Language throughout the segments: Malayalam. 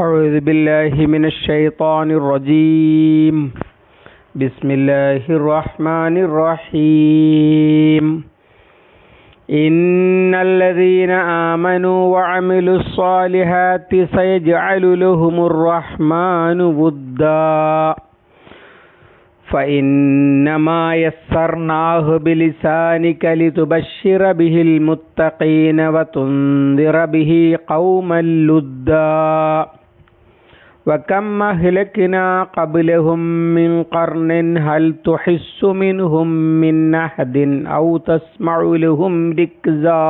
أعوذ بالله من الشيطان الرجيم. بسم الله الرحمن الرحيم. إن الذين آمنوا وعملوا الصالحات سيجعل لهم الرحمن ودا. فإنما يسرناه بلسانك لتبشر به المتقين وتنذر به قوما لدا. وكم أهلكنا قبلهم من قرن هل تحس منهم من أحد أو تسمع لهم ركزا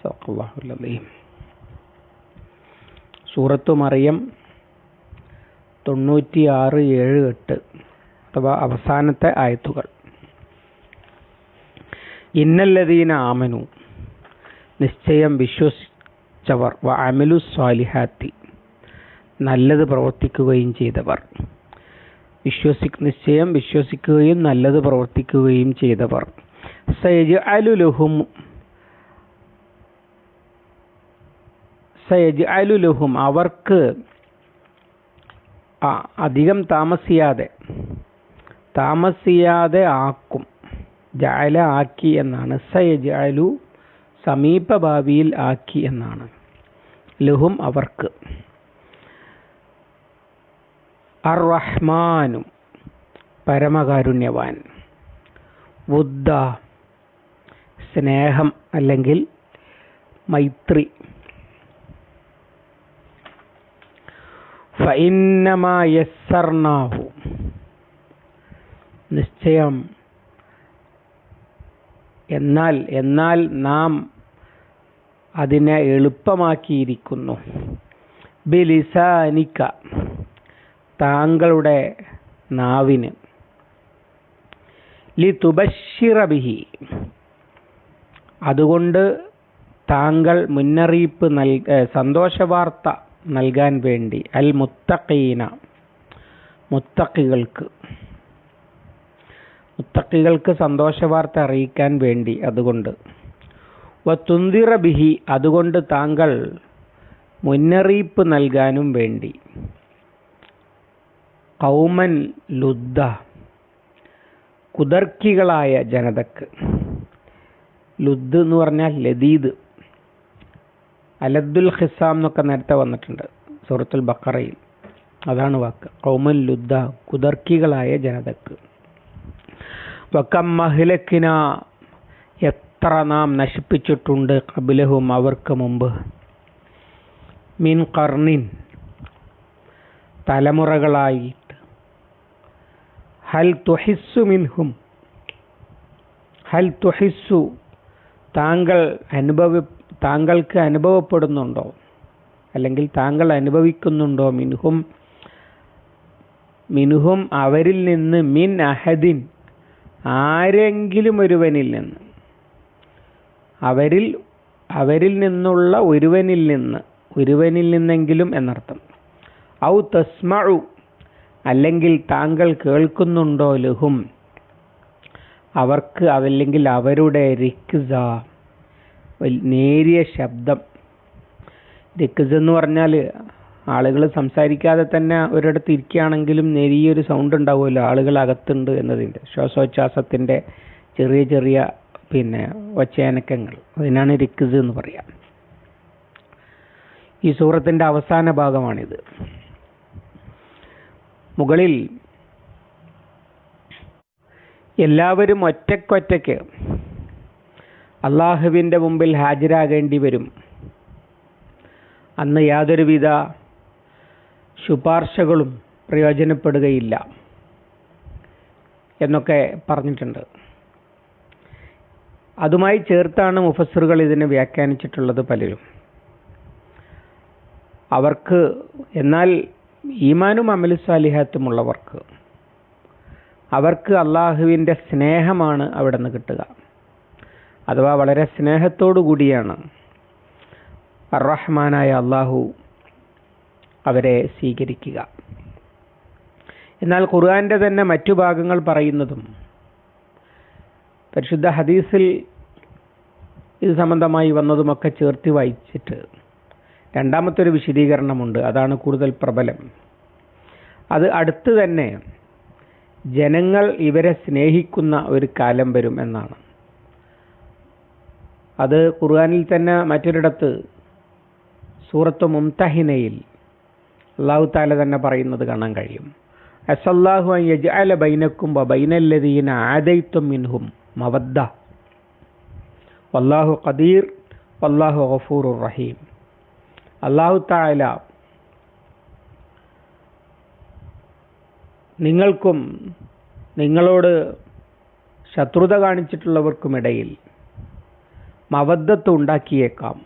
صدق الله العظيم സൂറത്തു മറിയം തൊണ്ണൂറ്റിയാറ് ഏഴ് എട്ട് അഥവാ അവസാനത്തെ ആയത്തുകൾ ഇന്നല്ലതീന ആമനു നിശ്ചയം വിശ്വസിച്ചവർ വ അമലു സ്വാലിഹാത്തി നല്ലത് പ്രവർത്തിക്കുകയും ചെയ്തവർ. വിശ്വസി നിശ്ചയം വിശ്വസിക്കുകയും നല്ലത് പ്രവർത്തിക്കുകയും ചെയ്തവർ. സയജ് അലുലുഹും സയജ് അലുലുഹും അവർക്ക് അധികം താമസിയാതെ താമസിയാതെ ആക്കും. ജാല ആക്കി എന്നാണ്. സയജ് അലു സമീപഭാവിയിൽ ആക്കി എന്നാണ്. ലഹും അവർക്ക്. അർ റഹ്മാനും പരമകാരുണ്യവാൻ. ബുദ്ധ സ്നേഹം അല്ലെങ്കിൽ മൈത്രി. ഫൈന്നമായസർണാഹു നിശ്ചയം. എന്നാൽ എന്നാൽ നാം അതിനെ എളുപ്പമാക്കിയിരിക്കുന്നു. ബിലിസാനിക്ക. താങ്കളുടെ നാവിന്. ലി തുബഷിറബിഹി അതുകൊണ്ട് താങ്കൾ മുന്നറിയിപ്പ് നൽ സന്തോഷവാർത്ത നൽകാൻ വേണ്ടി അൽ മുത്തഖീന മുത്തക്കികൾക്ക് മുത്തക്കികൾക്ക് സന്തോഷവാർത്ത അറിയിക്കാൻ വേണ്ടി അതുകൊണ്ട്. വത്തുന്തിറ ബിഹി അതുകൊണ്ട് താങ്കൾ മുന്നറിയിപ്പ് നൽകാനും വേണ്ടി. കൗമൻ ലുദ്ദ കുതർക്കികളായ ജനതക്ക്. ലുദ് എന്ന് പറഞ്ഞാൽ ലദീദ് അലദ്ദുൽ ഹിസാം എന്നൊക്കെ നേരത്തെ വന്നിട്ടുണ്ട് സൂറത്തുൽ ബക്കറയിൽ അതാണ് വാക്ക്. കൗമൻ ലുദ്ദ കുതർക്കികളായ ജനതക്ക്. വക്കം മഹിലക്കിന എത്ര നാം നശിപ്പിച്ചിട്ടുണ്ട് കബിലഹും അവർക്ക് മുമ്പ്. മിൻ കർണിൻ തലമുറകളായിട്ട് ഹൽ മിൻഹും. ഹൽ തുഹിസ്സു താങ്കൾ അനുഭവ താങ്കൾക്ക് അനുഭവപ്പെടുന്നുണ്ടോ? അല്ലെങ്കിൽ താങ്കൾ അനുഭവിക്കുന്നുണ്ടോ മിൻഹും? മിനുഹും അവരിൽ നിന്ന് മിൻ അഹദിൻ ആരെങ്കിലും ഒരുവനിൽ നിന്ന്. അവരിൽ അവരിൽ നിന്നുള്ള ഒരുവനിൽ നിന്ന് ഒരുവനിൽ നിന്നെങ്കിലും എന്നർത്ഥം. ഔ തസ്മഉ അല്ലെങ്കിൽ താങ്കൾ കേൾക്കുന്നുണ്ടോ ലഹും? അവർക്ക് അതല്ലെങ്കിൽ അവരുടെ റിക്സ നേരിയ ശബ്ദം. റിക്സ് എന്ന് പറഞ്ഞാൽ ആളുകൾ സംസാരിക്കാതെ തന്നെ ഒരിടത്ത് ഇരിക്കുകയാണെങ്കിലും നേരിയൊരു സൗണ്ട് ഉണ്ടാവുമല്ലോ ആളുകൾ അകത്തുണ്ട് എന്നതിന്റെ ശ്വാസോച്ഛ്വാസത്തിന്റെ ചെറിയ ചെറിയ പിന്നെ ഒച്ചയനക്കങ്ങൾ. അതിനാണ് റിക്സ് എന്ന് പറയാം. ഈ സൂറത്തിന്റെ അവസാന ഭാഗമാണിത്. മുകളിൽ എല്ലാവരും ഒറ്റക്കൊറ്റയ്ക്ക് അള്ളാഹുവിന്റെ മുമ്പിൽ ഹാജരാകേണ്ടി വരും. അന്ന് യാതൊരുവിധ ശുപാർശകളും പ്രയോജനപ്പെടുകയില്ല എന്നൊക്കെ പറഞ്ഞിട്ടുണ്ട്. അതുമായി ചേർത്താണ് മുഫസറുകൾ ഇതിനെ വ്യാഖ്യാനിച്ചിട്ടുള്ളത് പലരും. അവർക്ക് എന്നാൽ ഈമാനും അമലുസാലിഹാത്തുമുള്ളവർക്ക് അവർക്ക് അള്ളാഹുവിന്റെ സ്നേഹമാണ് അവിടെ നിന്ന് കിട്ടുക. അഥവാ വളരെ സ്നേഹത്തോടു കൂടിയാണ് അറഹ്മാനായ അള്ളാഹു അവരെ സ്വീകരിക്കുക. എന്നാൽ ഖുർആന്റെ തന്നെ മറ്റു ഭാഗങ്ങൾ പറയുന്നതും പരിശുദ്ധ ഹദീസിൽ ഇത് സംബന്ധമായി വന്നതുമൊക്കെ ചേർത്തി വായിച്ചിട്ട് രണ്ടാമത്തെ ഒരു വിശദീകരണമുണ്ട്. അതാണ് കൂടുതൽ പ്രബലം. അത് അടുത്ത് തന്നെ ജനങ്ങൾ ഇവരെ സ്നേഹിക്കുന്ന ഒരു കാലം വരും എന്നാണ്. അത് ഖുർആാനിൽ തന്നെ മറ്റൊരിടത്ത് സൂറത്ത് മുംതഹിനയിൽ അള്ളാഹു താല തന്നെ പറയുന്നത് കാണാൻ കഴിയും. അസല്ലാഹു യജ്അല ബൈനക്കും ബൈനല്ലദീന ആദൈത്തും മിൻഹും മവദ്ദ. വല്ലാഹു ഖദീർ വല്ലാഹു ഗഫൂർ റഹീം. അള്ളാഹു താല നിങ്ങൾക്കും നിങ്ങളോട് ശത്രുത കാണിച്ചിട്ടുള്ളവർക്കുമിടയിൽ മവദ്ദത്ത് ഉണ്ടാക്കിയേക്കാം.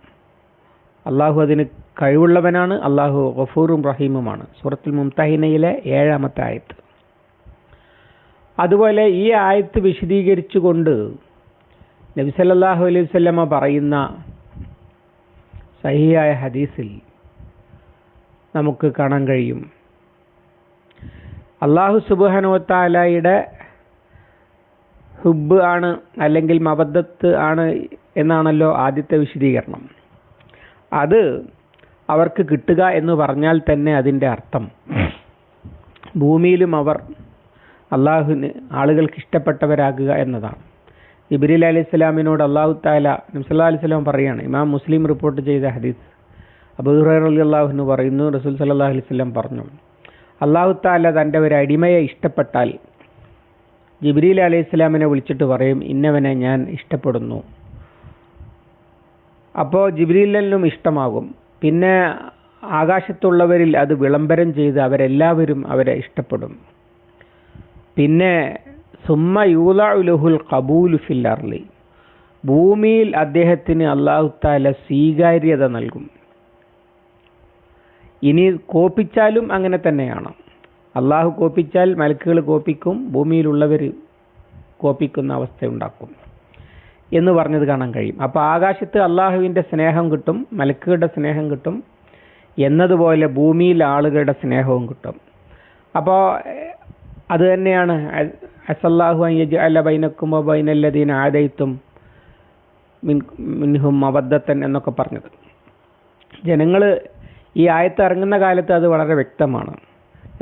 അള്ളാഹു അതിന് കഴിവുള്ളവനാണ്. അള്ളാഹു ഗഫൂറും റഹീമുമാണ്. സൂറത്തുൽ മുംതഹിനയിലെ ഏഴാമത്തെ ആയത്ത്. അതുപോലെ ഈ ആയത്ത് വിശദീകരിച്ചുകൊണ്ട് നബിസല്ലാഹു അലൈഹി വസല്ലമ പറയുന്ന സഹിയായ ഹദീസിൽ നമുക്ക് കാണാൻ കഴിയും. അള്ളാഹു സുബുഹനോത്താലയുടെ ഹുബ് ആണ് അല്ലെങ്കിൽ മബദ്ധത്ത് ആണ് എന്നാണല്ലോ ആദ്യത്തെ വിശദീകരണം. അത് അവർക്ക് കിട്ടുക എന്ന് പറഞ്ഞാൽ തന്നെ അതിന്റെ അർത്ഥം. ഭൂമിയിലും അവർ അള്ളാഹുവിന് ആളുകൾക്ക് ഇഷ്ടപ്പെട്ടവരാകുക എന്നതാണ്. ഇബ്രീൽ അലി ഇസ്ലാമിനോട് അള്ളാഹു താല നബ്സല്ലാ അലൈഹി സ്വലാം പറയുകയാണ് ഇമാം മുസ്ലിം റിപ്പോർട്ട് ചെയ്ത ഹദീസ്. അബൂഹുറൈർ അലി അള്ളാഹുന്ന് പറയുന്നു റസൂൽ സല്ലാ അലൈഹി സ്വലം പറഞ്ഞു അള്ളാഹു താല തന്റെ ഒരു അടിമയെ ഇഷ്ടപ്പെട്ടാൽ ജിബ്രീൽ അലൈഹി ഇസ്ലാമിനെ വിളിച്ചിട്ട് പറയും ഇന്നവനെ ഞാൻ ഇഷ്ടപ്പെടുന്നു. അപ്പോൾ ജിബ്രീലിനും ഇഷ്ടമാകും. പിന്നെ ആകാശത്തുള്ളവരിൽ അത് വിളംബരം ചെയ്ത് അവരെല്ലാവരും അവരെ ഇഷ്ടപ്പെടും. പിന്നെ സുമ്മ യൂലുഹുൽ കബൂലു ഫിൽ അർലി ഭൂമിയിൽ അദ്ദേഹത്തിന് അള്ളാഹുത്താല സ്വീകാര്യത നൽകും. ഇനി കോപ്പിച്ചാലും അങ്ങനെ തന്നെയാണ്. അള്ളാഹു കോപ്പിച്ചാൽ മലക്കുകൾ കോപ്പിക്കും ഭൂമിയിലുള്ളവർ കോപ്പിക്കുന്ന അവസ്ഥ ഉണ്ടാക്കും എന്ന് പറഞ്ഞത് കാണാൻ കഴിയും. അപ്പോൾ ആകാശത്ത് അള്ളാഹുവിന്റെ സ്നേഹം കിട്ടും മലക്കുകളുടെ സ്നേഹം കിട്ടും എന്നതുപോലെ ഭൂമിയിൽ ആളുകളുടെ സ്നേഹവും കിട്ടും. അപ്പോൾ അത് തന്നെയാണ് അസല്ലാഹു അയ്യജ് അല്ല ബൈനക്കും ബൈനല്ലദീൻ ആദയിത്തും മിൻ മിൻഹും അബദ്ധത്തൻ എന്നൊക്കെ പറഞ്ഞത്. ജനങ്ങൾ ഈ ആയത്ത് ഇറങ്ങുന്ന കാലത്ത് അത് വളരെ വ്യക്തമാണ്.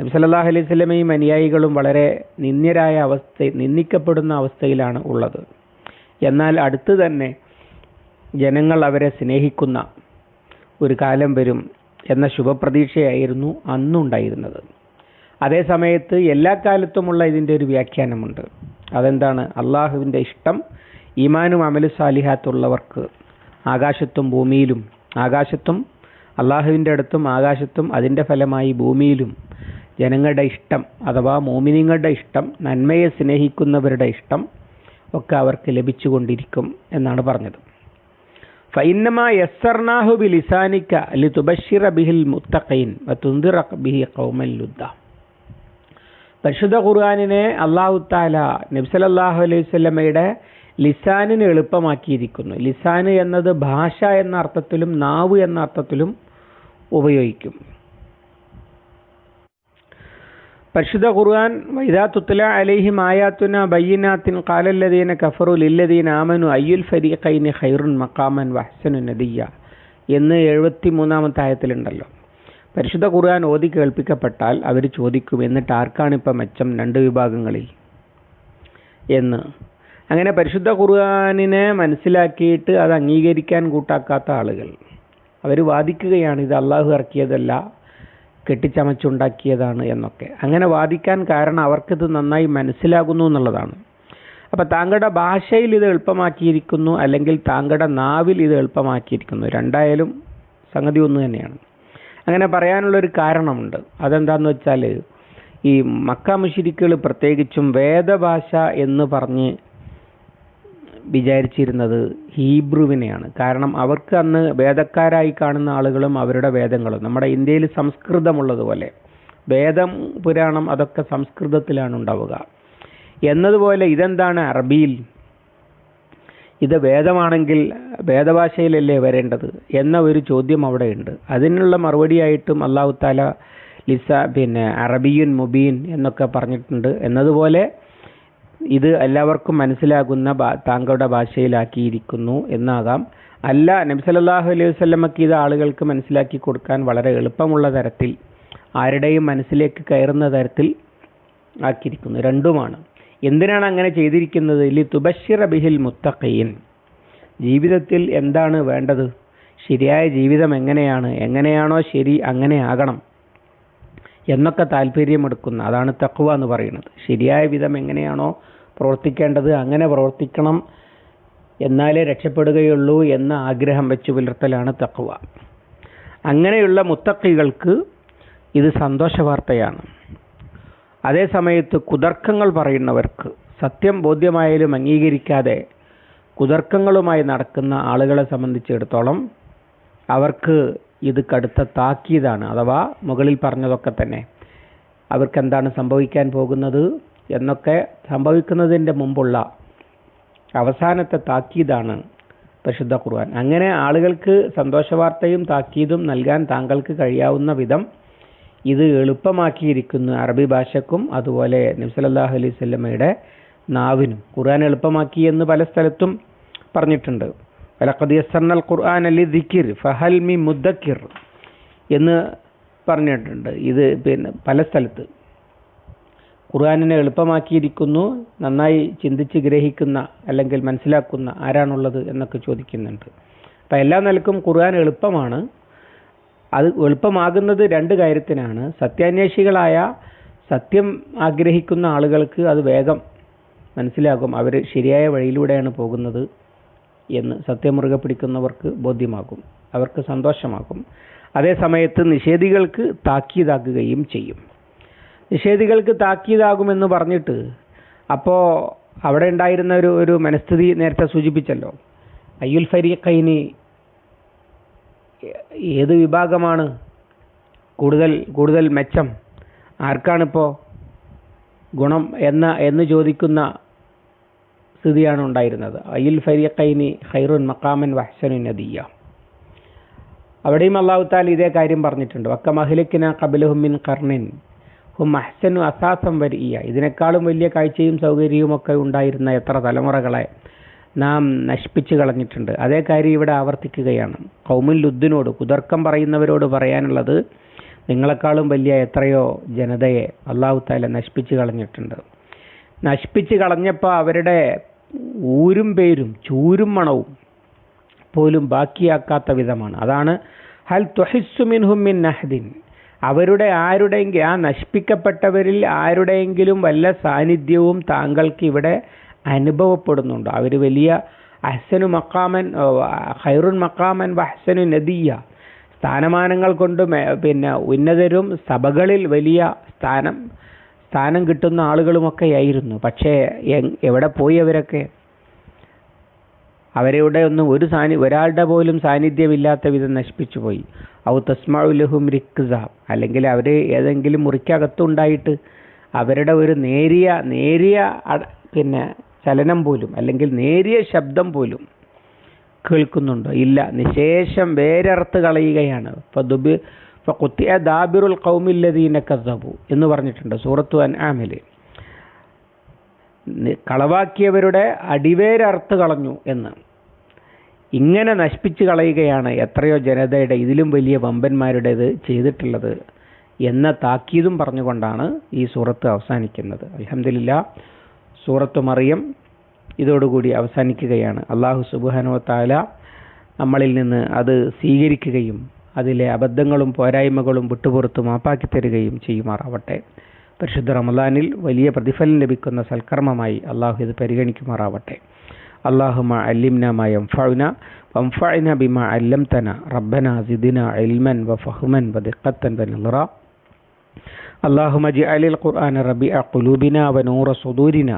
നബി സല്ലല്ലാഹു അലൈഹി സ്വലമയും അനുയായികളും വളരെ നിന്ദ്യരായ അവസ്ഥ നിന്ദിക്കപ്പെടുന്ന അവസ്ഥയിലാണ് ഉള്ളത്. എന്നാൽ അടുത്ത് തന്നെ ജനങ്ങൾ അവരെ സ്നേഹിക്കുന്ന ഒരു കാലം വരും എന്ന ശുഭപ്രതീക്ഷയായിരുന്നു അന്നുണ്ടായിരുന്നത്. അതേ സമയത്ത് എല്ലാ കാലത്തുമുള്ള ഇതിന്റെ ഒരു വ്യാഖ്യാനമുണ്ട്. അതെന്താണ്? അള്ളാഹുവിന്റെ ഇഷ്ടം ഈമാനും അമലു സാലിഹാത്തുള്ളവർക്ക് ആകാശത്തും ഭൂമിയിലും ആകാശത്തും അള്ളാഹുവിന്റെ അടുത്തും ആകാശത്തും അതിന്റെ ഫലമായി ഭൂമിയിലും ജനങ്ങളുടെ ഇഷ്ടം അഥവാ മോമിനിങ്ങളുടെ ഇഷ്ടം നന്മയെ സ്നേഹിക്കുന്നവരുടെ ഇഷ്ടം ഒക്കെ അവർക്ക് ലഭിച്ചുകൊണ്ടിരിക്കും എന്നാണ് പറഞ്ഞത്. ഫൈന്നമ യസ്സർനാഹു ബി ലിസാനിക്ക ലി തുബഷിറ മുത്തഖീൻ വതുന്ദിറ ബിഹി ഖൗമൽ ലുദ്ദ. പരിശുദ്ധ ഖുർആാനിനെ അള്ളാഹു താല നബ്സലല്ലാഹു അലൈഹി സ്വലമയുടെ ലിസാനിന് എളുപ്പമാക്കിയിരിക്കുന്നു. ലിസാന് എന്നത് ഭാഷ എന്ന അർത്ഥത്തിലും നാവ് എന്ന അർത്ഥത്തിലും ഉപയോഗിക്കും. പരിശുദ്ധ ഖുർആൻ വൈദാ തുത്തല അലൈഹിം ആയാത്തുന ബയ്യനാത്തിൻ കാലല്ലദീന കഫറു ഇല്ലദീൻ ആമനു അയ്യുൽ ഫരീഖൈനി ഖൈറുൻ മക്കാമൻ വഹ്സനു നദിയ എന്ന് എഴുപത്തി മൂന്നാമത്തെ ആയത്തിലുണ്ടല്ലോ. പരിശുദ്ധ ഖുർആൻ ഓതി കേൾപ്പിക്കപ്പെട്ടാൽ അവർ ചോദിക്കും എന്നിട്ട് ആർക്കാണിപ്പം മെച്ചം രണ്ട് വിഭാഗങ്ങളിൽ? എന്ന്. അങ്ങനെ പരിശുദ്ധ ഖുർആാനിനെ മനസ്സിലാക്കിയിട്ട് അത് അംഗീകരിക്കാൻ കൂട്ടാക്കാത്ത ആളുകൾ. അവർ വാദിക്കുകയാണ് ഇത് അള്ളാഹു ഇറക്കിയതല്ല കെട്ടിച്ചമച്ചുണ്ടാക്കിയതാണ് എന്നൊക്കെ. അങ്ങനെ വാദിക്കാൻ കാരണം അവർക്കിത് നന്നായി മനസ്സിലാകുന്നു എന്നുള്ളതാണ്. അപ്പം താങ്കളുടെ ഭാഷയിൽ ഇത് എളുപ്പമാക്കിയിരിക്കുന്നു അല്ലെങ്കിൽ താങ്കളുടെ നാവിൽ ഇത് എളുപ്പമാക്കിയിരിക്കുന്നു. രണ്ടായാലും സംഗതി ഒന്ന് തന്നെയാണ്. അങ്ങനെ പറയാനുള്ളൊരു കാരണമുണ്ട്. അതെന്താന്ന് വെച്ചാൽ ഈ മക്ക മുഷിരിക്കുകൾ പ്രത്യേകിച്ചും വേദഭാഷ എന്ന് പറഞ്ഞ് വിചാരിച്ചിരുന്നത് ഹീബ്രുവിനെയാണ്. കാരണം അവർക്ക് അന്ന് വേദക്കാരായി കാണുന്ന ആളുകളും അവരുടെ വേദങ്ങളും. നമ്മുടെ ഇന്ത്യയിൽ സംസ്കൃതമുള്ളതുപോലെ വേദം പുരാണം അതൊക്കെ സംസ്കൃതത്തിലാണ് ഉണ്ടാവുക. എന്നതുപോലെ ഇതെന്താണ് അറബിയിൽ? ഇത് വേദമാണെങ്കിൽ വേദഭാഷയിലല്ലേ വരേണ്ടത് എന്ന ഒരു ചോദ്യം അവിടെയുണ്ട്. അതിനുള്ള മറുപടിയായിട്ടും അള്ളാഹു താല ലിസ പിന്നെ അറബിയുൻ മുബീൻ എന്നൊക്കെ പറഞ്ഞിട്ടുണ്ട്. എന്നതുപോലെ ഇത് എല്ലാവർക്കും മനസ്സിലാകുന്ന താങ്കളുടെ ഭാഷയിലാക്കിയിരിക്കുന്നു എന്നാകാം. അല്ല നബി സല്ലല്ലാഹു അലൈഹി വസല്ലമക്ക് ഇത് ആളുകൾക്ക് മനസ്സിലാക്കി കൊടുക്കാൻ വളരെ എളുപ്പമുള്ള തരത്തിൽ ആരുടെയും മനസ്സിലേക്ക് കയറുന്ന തരത്തിൽ ആക്കിയിരിക്കുന്നു. രണ്ടുമാണ്. എന്തിനാണ് അങ്ങനെ ചെയ്തിരിക്കുന്നത്? ലി തുബഷിറ ബിഹിൽ മുത്തഖീൻ. ജീവിതത്തിൽ എന്താണ് വേണ്ടത്? ശരിയായ ജീവിതം എങ്ങനെയാണ്? എങ്ങനെയാണോ ശരി അങ്ങനെ ആകണം എന്നൊക്കെ താല്പര്യമെടുക്കുന്ന അതാണ് തക്കുവ എന്ന് പറയുന്നത്. ശരിയായ വിധം എങ്ങനെയാണോ പ്രവർത്തിക്കേണ്ടത് അങ്ങനെ പ്രവർത്തിക്കണം എന്നാലേ രക്ഷപ്പെടുകയുള്ളൂ എന്ന ആഗ്രഹം വെച്ച് പുലർത്തലാണ് തക്കുവ അങ്ങനെയുള്ള മുത്തക്കികൾക്ക് ഇത് സന്തോഷ വാർത്തയാണ് അതേ സമയത്ത് കുതർക്കങ്ങൾ പറയുന്നവർക്ക് സത്യം ബോധ്യമായാലും അംഗീകരിക്കാതെ കുതർക്കങ്ങളുമായി നടക്കുന്ന ആളുകളെ സംബന്ധിച്ചിടത്തോളം അവർക്ക് ഇത് കടുത്ത താക്കീതാണ് അഥവാ മുകളിൽ പറഞ്ഞതൊക്കെ തന്നെ. അവർക്ക് എന്താണ് സംഭവിക്കാൻ പോകുന്നത് എന്നൊക്കെ സംഭവിക്കുന്നതിന്റെ മുമ്പുള്ള അവസാനത്തെ താക്കീതാണ് പരിശുദ്ധ ഖുർആൻ. അങ്ങനെ ആളുകൾക്ക് സന്തോഷവാർത്തയും താക്കീതും നൽകാൻ താങ്കൾക്ക് കഴിയാവുന്ന വിധം ഇത് എളുപ്പമാക്കിയിരിക്കുന്നു അറബി ഭാഷക്കും അതുപോലെ നബ്സലല്ലാഹു അലൈഹി സ്വല്ലമ്മയുടെ നാവിനും. ഖുർആൻ എളുപ്പമാക്കി എന്ന് പല സ്ഥലത്തും പറഞ്ഞിട്ടുണ്ട്. വലഖദ് യസ്സർനൽ ഖുർആൻ അലി ദിക്കിർ ഫഹൽ മി മുദ്ദക്കിർ എന്ന് പറഞ്ഞിട്ടുണ്ട്. ഇത് പിന്നെ പല സ്ഥലത്ത്. ഖുർആാനിനെ എളുപ്പമാക്കിയിരിക്കുന്നു നന്നായി ചിന്തിച്ച് ഗ്രഹിക്കുന്ന അല്ലെങ്കിൽ മനസ്സിലാക്കുന്ന ആരാണുള്ളത് എന്നൊക്കെ ചോദിക്കുന്നുണ്ട്. അപ്പം എല്ലാ നിലക്കും ഖുർആൻ എളുപ്പമാണ്. അത് എളുപ്പമാകുന്നത് രണ്ട് കാര്യത്തിനാണ്. സത്യാന്വേഷികളായ സത്യം ആഗ്രഹിക്കുന്ന ആളുകൾക്ക് അത് വേഗം മനസ്സിലാകും. അവർ ശരിയായ വഴിയിലൂടെയാണ് പോകുന്നത് എന്ന് സത്യം പിടിക്കുന്നവർക്ക് ബോധ്യമാകും. അവർക്ക് സന്തോഷമാകും. അതേ സമയത്ത് നിഷേധികൾക്ക് താക്കീതാക്കുകയും ചെയ്യും. നിഷേധികൾക്ക് താക്കീതാകുമെന്ന് പറഞ്ഞിട്ട് അപ്പോൾ അവിടെ ഉണ്ടായിരുന്ന ഒരു ഒരു മനസ്ഥിതി നേരത്തെ സൂചിപ്പിച്ചല്ലോ. അയ്യുൽ ഫരീഖൈനി ഏത് വിഭാഗമാണ് കൂടുതൽ കൂടുതൽ മെച്ചം? ആർക്കാണിപ്പോൾ ഗുണം എന്ന എന്ന് ചോദിക്കുന്ന സ്ഥിതിയാണ് ഉണ്ടായിരുന്നത്. അയിൽ ഫരീഖൈനി ഖൈറുൻ മക്കാമൻ വഹ്സനു നദിയ അവിടെയും അള്ളാഹു താൽ ഇതേ കാര്യം പറഞ്ഞിട്ടുണ്ട്. വക്ക മഹിലക്കിന കബിലഹുമിൻ കർണിൻ ഹും അഹ്സനു അസാസം വരിയ ഇതിനേക്കാളും വലിയ കാഴ്ചയും സൗകര്യവും ഒക്കെ ഉണ്ടായിരുന്ന എത്ര തലമുറകളെ നാം നശിപ്പിച്ചു കളഞ്ഞിട്ടുണ്ട്. അതേ കാര്യം ഇവിടെ ആവർത്തിക്കുകയാണ്. കൗമുൽ ലുദ്ദിനോട് കുതർക്കം പറയുന്നവരോട് പറയാനുള്ളത് നിങ്ങളെക്കാളും വലിയ എത്രയോ ജനതയെ അള്ളാഹു താല നശിപ്പിച്ചു കളഞ്ഞിട്ടുണ്ട്. നശിപ്പിച്ചു കളഞ്ഞപ്പോൾ അവരുടെ ഊരും പേരും ചൂരും മണവും പോലും ബാക്കിയാക്കാത്ത വിധമാണ്. അതാണ് ഹൽ തൊഹിസുമിൻഹും മിൻ നഹ്ദിൻ. അവരുടെ ആരുടെയെങ്കിലും ആ നശിപ്പിക്കപ്പെട്ടവരിൽ ആരുടെയെങ്കിലും വല്ല സാന്നിധ്യവും താങ്കൾക്ക് ഇവിടെ അനുഭവപ്പെടുന്നുണ്ട്. അവർ വലിയ അഹ്സനു മക്കാമൻ ഖൈറുൻ മക്കാമൻ വഹ്സനു നദിയ സ്ഥാനമാനങ്ങൾ കൊണ്ട് പിന്നെ ഉന്നതരും സഭകളിൽ വലിയ സ്ഥാനം സ്ഥാനം കിട്ടുന്ന ആളുകളുമൊക്കെ ആയിരുന്നു പക്ഷേ എവിടെ പോയി അവരൊക്കെ? അവരുടെ ഒന്നും ഒരു സാന്നി ഒരാളുടെ പോലും സാന്നിധ്യമില്ലാത്ത വിധം നശിപ്പിച്ചു പോയി. ഔ തസ്മാഉലഹും റിക്സ. അല്ലെങ്കിൽ അവർ ഏതെങ്കിലും മുറിക്കകത്തുണ്ടായിട്ട് അവരുടെ ഒരു നേരിയ നേരിയ പിന്നെ ചലനം പോലും അല്ലെങ്കിൽ നേരിയ ശബ്ദം പോലും കേൾക്കുന്നുണ്ടോ? ഇല്ല. നിശേഷം വേരറുത്ത് കളയുകയാണ്. ഇപ്പൊ കുത്തിയ ദാബിറുൽ കൗമില്ലദീന കസബു എന്ന് പറഞ്ഞിട്ടുണ്ട് സൂറത്തു അൻ ആമിൽ കളവാക്കിയവരുടെ അടിവേരറുത്ത് കളഞ്ഞു എന്ന്. ഇങ്ങനെ നശിപ്പിച്ച് കളയുകയാണ് എത്രയോ ജനതയുടെ ഇതിലും വലിയ വമ്പന്മാരുടേത് ചെയ്തിട്ടുള്ളത് എന്ന താക്കീതും പറഞ്ഞുകൊണ്ടാണ് ഈ സൂറത്ത് അവസാനിക്കുന്നത്. അലഹമില്ല സൂറത്ത് മറിയം ഇതോടുകൂടി അവസാനിക്കുകയാണ് അള്ളാഹു സുബാനോ താല നമ്മളിൽ നിന്ന് അത് സ്വീകരിക്കുകയും അതിലെ അബദ്ധങ്ങളും പോരായ്മകളും വിട്ടുപുറത്ത് മാപ്പാക്കി തരികയും ചെയ്യുമാറാവട്ടെ പരിശുദ്ധ റമദാനിൽ വലിയ പ്രതിഫലം ലഭിക്കുന്ന സൽക്കർമ്മമായി അള്ളാഹു ഇത് പരിഗണിക്കുമാറാവട്ടെ اللهم علمنا ما ينفعنا وانفعنا بما علمتنا ربنا زدنا علما وفهما ودقة ونظرا اللهم اجعل القرآن ربيع قلوبنا ونور صدورنا